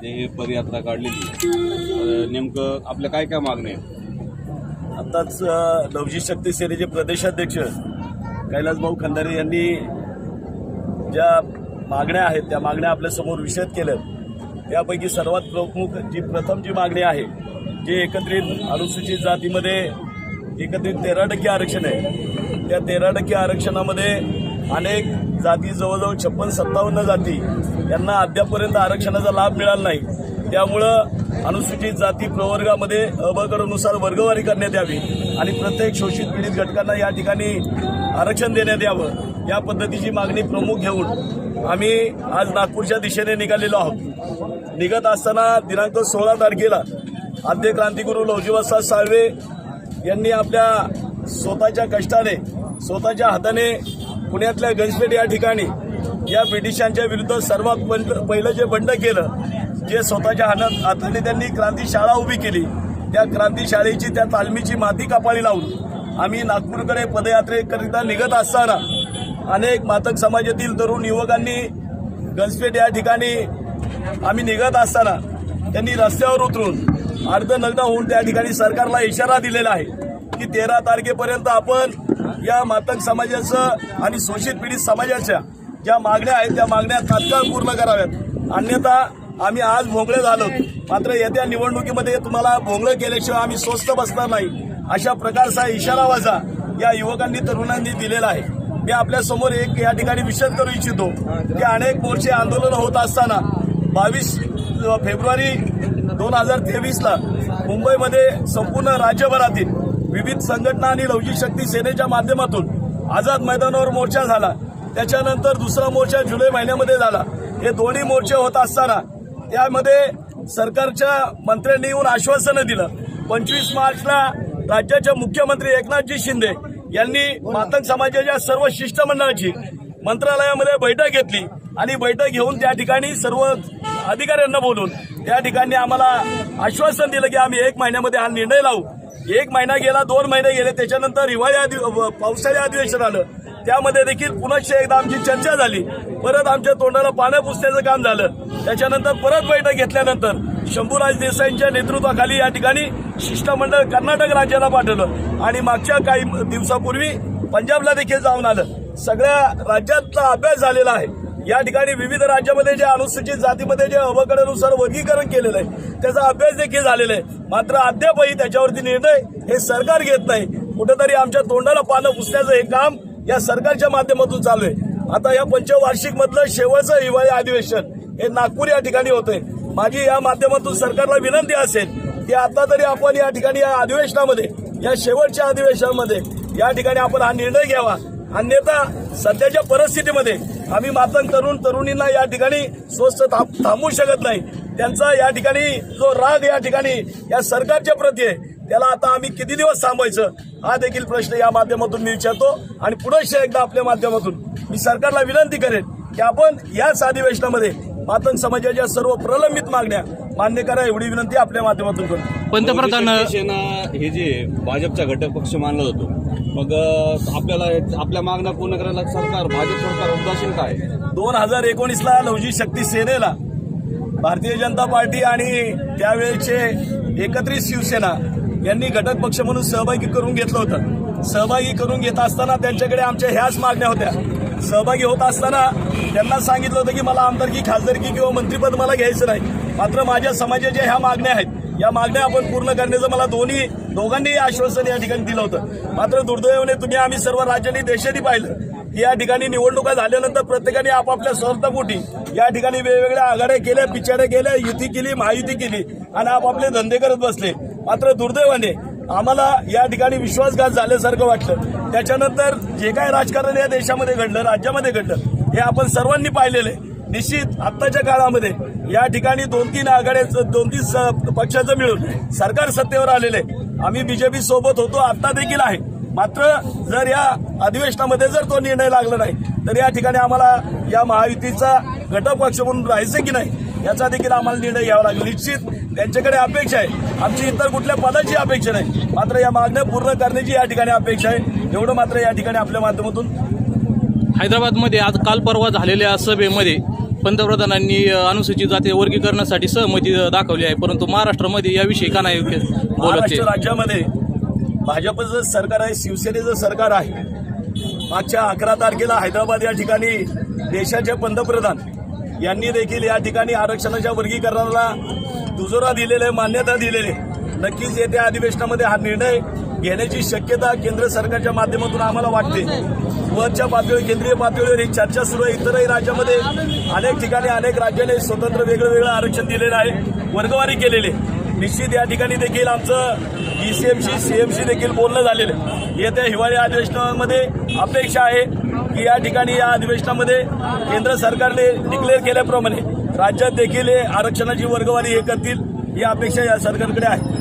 ते पदयात्रा काढलेली नेमकं आपल्या काय काय मागण्या आहेत? आत्ताच नवजी लवजी शक्ती सेनेचे प्रदेशाध्यक्ष कैलासभाऊ खंदारे यांनी ज्या मागण्या आहेत त्या मागण्या आपल्यासमोर समोर केल्या त्यापैकी सर्वात प्रमुख जी प्रथम जी मागणी आहे जे एकत्रित अनुसूचित जातीमध्ये एकत्रित तेरा टक्के आरक्षण आहे. त्या तेरा टक्के आरक्षणामध्ये अनेक जाती जवळजवळ छप्पन सत्तावन्न जाती यांना अद्यापपर्यंत आरक्षणाचा लाभ मिळाला नाही. त्यामुळं अनुसूचित जाती प्रवर्गामध्ये अबकडनुसार वर्गवारी करण्यात यावी आणि प्रत्येक शोषित पीडित घटकांना या ठिकाणी आरक्षण देण्यात यावं या पद्धतीची मागणी प्रमुख घेऊन आम्ही आज नागपूरच्या दिशेने निघालेलो आहोत. निघत असताना दिनांक सोळा तारखेला आद्य क्रांतिगुरू लवजीवसा साळवे यांनी आपल्या स्वतःच्या कष्टाने स्वतःच्या हाताने पुण्यातल्या गंजपेठ या ठिकाणी या ब्रिटिशांच्या विरुद्ध सर्वात पहिलं जे बंड केलं जे स्वतःच्या हातात हाताने त्यांनी क्रांती शाळा उभी केली. त्या क्रांती शाळेची त्या तालमीची माती कापाळी लावून आम्ही नागपूरकडे पदयात्रेकरिता निघत असताना अनेक मातक समाजातील तरुण युवकांनी गंजपेठ या ठिकाणी आम्ही निघत असताना त्यांनी रस्त्यावर उतरून अर्धनग्न होऊन त्या ठिकाणी सरकारला इशारा दिलेला आहे की तेरा तारखेपर्यंत आपण या मातक समाजाचं आणि शोषित पीडित समाजाच्या ज्या मागण्या आहेत त्या मागण्या तात्काळ पूर्ण कराव्यात. अन्यथा आम्ही आज भोंगळे झालो. मात्र येत्या निवडणुकीमध्ये तुम्हाला भोंगळं केल्याशिवाय आम्ही स्वस्त बसणार नाही. अशा प्रकारचा इशारा वाजा या युवकांनी तरुणांनी दिलेला आहे. मी आपल्यासमोर एक या ठिकाणी विषद करू इच्छितो की अनेक मोर्चे आंदोलन होत असताना बावीस फेब्रुवारी दोन हजार तेवीसला मुंबईमध्ये संपूर्ण राज्यभरातील विविध संघटना आणि लवचिक शक्ती सेनेच्या माध्यमातून आझाद मैदानावर मोर्चा झाला. त्याच्यानंतर दुसरा मोर्चा जुलै महिन्यामध्ये झाला. हे दोन्ही मोर्चे होत असताना त्यामध्ये सरकारच्या मंत्र्यांनी येऊन आश्वासनं दिलं. पंचवीस मार्चला राज्याचे मुख्यमंत्री एकनाथजी शिंदे यांनी मातंग समाजाच्या सर्व शिष्टमंडळाची मंत्रालयामध्ये बैठक घेतली आणि बैठक घेऊन त्या ठिकाणी सर्व अधिकाऱ्यांना बोलून त्या ठिकाणी आम्हाला आश्वासन दिलं की आम्ही एक महिन्यामध्ये हा निर्णय लावू. एक महिना गेला दोन महिने गेले त्याच्यानंतर हिवाळी अधि पावसाळी अधिवेशन आलं. त्यामध्ये देखील पुनश्च एकदा आमची चर्चा झाली. परत आमच्या तोंडाला पानं पुसण्याचं काम झालं. त्याच्यानंतर परत बैठक घेतल्यानंतर शंभूराज देसाईंच्या नेतृत्वाखाली या ठिकाणी शिष्टमंडळ कर्नाटक राज्याला पाठवलं. आणि मागच्या काही दिवसापूर्वी पंजाबला देखील जाऊन आलं. सगळ्या राज्यातला अभ्यास झालेला आहे. या ठिकाणी विविध राज्यामध्ये जे अनुसूचित जातीमध्ये जे अवकडानुसार वर्गीकरण केलेलं आहे त्याचा अभ्यास देखील झालेला आहे. मात्र अद्यापही त्याच्यावरती निर्णय हे सरकार घेत नाही. कुठेतरी आमच्या तोंडाला पानं पुसण्याचं हे काम या सरकारच्या माध्यमातून चालू आहे. आता या पंचवार्षिक मधलं शेवटचं हिवाळी अधिवेशन हे नागपूर या ठिकाणी होतंय. माझी या माध्यमातून सरकारला विनंती असेल की आता तरी आपण या ठिकाणी या अधिवेशनामध्ये या शेवटच्या अधिवेशनामध्ये या ठिकाणी आपण हा निर्णय घ्यावा. अन्यथा सध्याच्या परिस्थितीमध्ये आम्ही मात्र तरुण तरुणींना या ठिकाणी स्वस्त थांब- थांबवू शकत नाही. त्यांचा या ठिकाणी जो राग या ठिकाणी या सरकारच्या प्रती आहे त्याला आता आम्ही किती दिवस थांबायचं हा देखील प्रश्न या माध्यमातून मी विचारतो आणि पुढे एकदा आपल्या माध्यमातून मी सरकारला विनंती करेन की आपण याच अधिवेशनामध्ये मातंग समाजाच्या सर्व प्रलंबित मागण्या मान्य करा एवढी विनंती आपल्या माध्यमातून करतो. पंतप्रधान सेना हे जे भाजपचा घटक पक्ष मानला जातो मग आपल्याला आपल्या मागण्या पूर्ण करायला सरकार भाजप सरकार उदासीन काय? दोन हजार एकोणीसला लवजी शक्ती सेनेला भारतीय जनता पार्टी आणि त्यावेळेचे एकत्रित शिवसेना यांनी घटक पक्ष म्हणून सहभागी करून घेतलं होतं. सहभागी करून घेत असताना त्यांच्याकडे आमच्या ह्याच मागण्या होत्या. सहभागी होत असताना त्यांना सांगितलं होतं की मला आमदारकी खासदारकी किंवा मंत्रीपद मला घ्यायचं नाही. मात्र माझ्या समाजाच्या ह्या मागण्या आहेत. या मागण्या आपण पूर्ण करण्याचं मला दोन्ही दोघांनीही आश्वासन या ठिकाणी दिलं होतं. मात्र दुर्दैवाने तुम्ही आम्ही सर्व राज्यांनी देशांनी पाहिलं की या ठिकाणी निवडणुका झाल्यानंतर प्रत्येकाने आपापल्या स्वार्थापोटी या ठिकाणी वेगवेगळ्या आघाड्या केल्या पिछाड्या केल्या युती केली महायुती केली आणि आपापले धंदे करत बसले. मात्र दुर्दैवाने आम्हाला या ठिकाणी विश्वासघात झाल्यासारखं वाटलं. त्याच्यानंतर जे काय राजकारण या देशामध्ये घडलं राज्यामध्ये घडलं हे आपण सर्वांनी पाहिलेलं आहे. निश्चित आत्ताच्या काळामध्ये या ठिकाणी दोन तीन आघाड्याचं दोन तीन स- पक्षाचं मिळून सरकार सत्तेवर आलेले आम्ही बीजेपी सोबत होतो आत्ता देखील आहे. मात्र जर या अधिवेशनामध्ये जर तो निर्णय लागला नाही तर या ठिकाणी आम्हाला या महायुतीचा घटक पक्ष म्हणून राहायचं की नाही याचा देखील आम्हाला निर्णय घ्यावा लागेल. निश्चित त्यांच्याकडे अपेक्षा आहे. आमची इतर कुठल्या पदाची अपेक्षा नाही. मात्र या मागण्या पूर्ण करण्याची या ठिकाणी अपेक्षा आहे. एवढं मात्र या ठिकाणी आपल्या माध्यमातून हैदराबादमध्ये आज काल परवा झालेल्या सभेमध्ये पंतप्रधानांनी अनुसूचित जाती वर्गीकरणासाठी सहमती दाखवली आहे. परंतु महाराष्ट्रामध्ये याविषयी का नाही महाराष्ट्र राज्यामध्ये भाजपचं सरकार आहे शिवसेनेचं सरकार आहे मागच्या अकरा तारखेला हैदराबाद या ठिकाणी देशाचे पंतप्रधान यांनी देखील या ठिकाणी आरक्षणाच्या वर्गीकरणाला दुजोरा दिलेले मान्यता दिलेली. नक्कीच येत्या अधिवेशनामध्ये हा निर्णय घेण्याची शक्यता केंद्र सरकारच्या माध्यमातून आम्हाला वाटते. वरच्या पातळीवर केंद्रीय पातळीवर ही चर्चा सुरू आहे. इतरही राज्यामध्ये अनेक ठिकाणी अनेक राज्याने स्वतंत्र वेगळं वेगळं आरक्षण दिलेलं आहे. वर्गवारी केलेली. निश्चित या ठिकाणी देखील आमचं ईसीएमसी सीएमसी देखील बोलणं झालेलं आहे. येत्या हिवाळी अधिवेशनामध्ये अपेक्षा आहे की या ठिकाणी या अधिवेशनामध्ये केंद्र सरकारने डिक्लेअर केल्याप्रमाणे राज्यात देखील हे आरक्षणाची वर्गवारी हे करतील ही अपेक्षा या सरकारकडे आहे.